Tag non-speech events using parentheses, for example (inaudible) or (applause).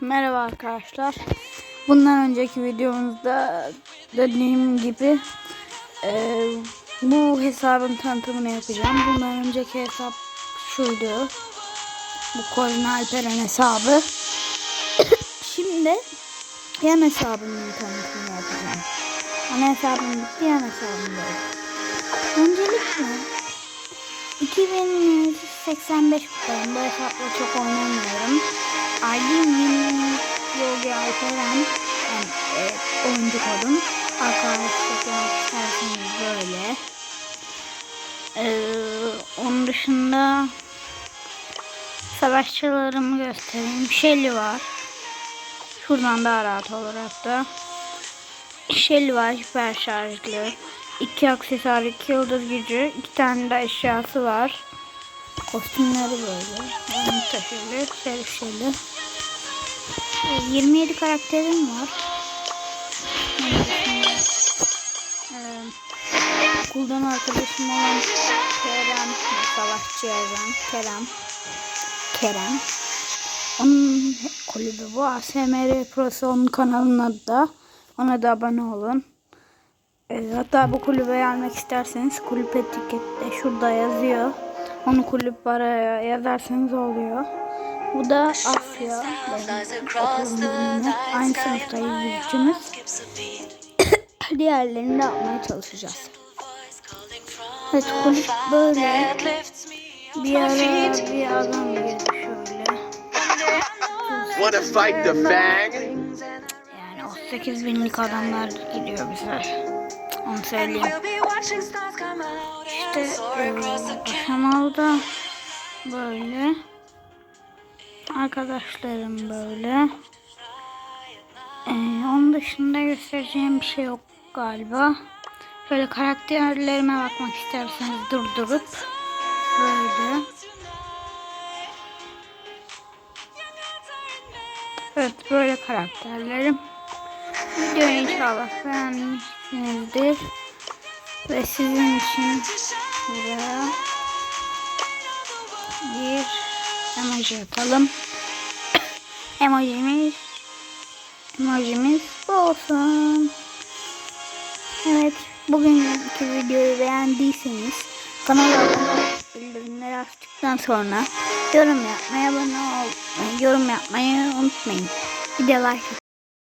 Merhaba arkadaşlar. Bundan önceki videomuzda dediğim gibi e, bu hesabın tanıtımını yapacağım. Bundan önceki hesap şuydu. Bu Colin Alperen hesabı. (coughs) Şimdi yan hesabının tanıtımını yapacağım. Ana hesabım bitti, yan hesabım da. Öncelikle 2085 kupayım. Bu hesapla çok oynamıyorum. Aydın yeni Yogi Alperen yani, e, oyuncu kodum. Arkadaşlık yapmak isterseniz böyle. Ee, onun dışında savaşçılarımı göstereyim. Shelly var. Şuradan daha rahat olur hatta. Shelly var süper şarjlı. İki aksesuar, iki yıldız gücü, iki tane de eşyası var. Kostümleri böyle. Yani taşılı, serişeli. 27 karakterim var. Ee, okuldan arkadaşım olan Kerem, savaşçı yazan Kerem. Kerem. Onun kulübü bu. ASMR Pro'su onun kanalının adı da. Ona da abone olun. Ee, hatta bu kulübe gelmek isterseniz kulüp etikette şurada yazıyor. Onu kulüp araya yazarsanız oluyor. Bu da Asya. Aynı sınıftayız üçümüz. (coughs) Diğerlerini de yapmaya çalışacağız. Evet kulüp böyle. Bir ara bir adam girdi şöyle. Wanna fight the fang? Yani 38 binlik adamlar gidiyor bize. Onu söyleyeyim. İşte aşamalı böyle. Arkadaşlarım böyle. E, onun dışında göstereceğim bir şey yok galiba. Şöyle karakterlerime bakmak isterseniz durdurup böyle. Evet böyle karakterlerim. Videoyu inşallah beğenmişsinizdir. Ve sizin için buraya bir emoji atalım. (coughs) Emojimiz emojimiz bu olsun. Evet bugünkü videoyu beğendiyseniz kanala abone bildirimleri açtıktan sonra yorum yapmayı abone ol yorum yapmayı unutmayın. Bir de like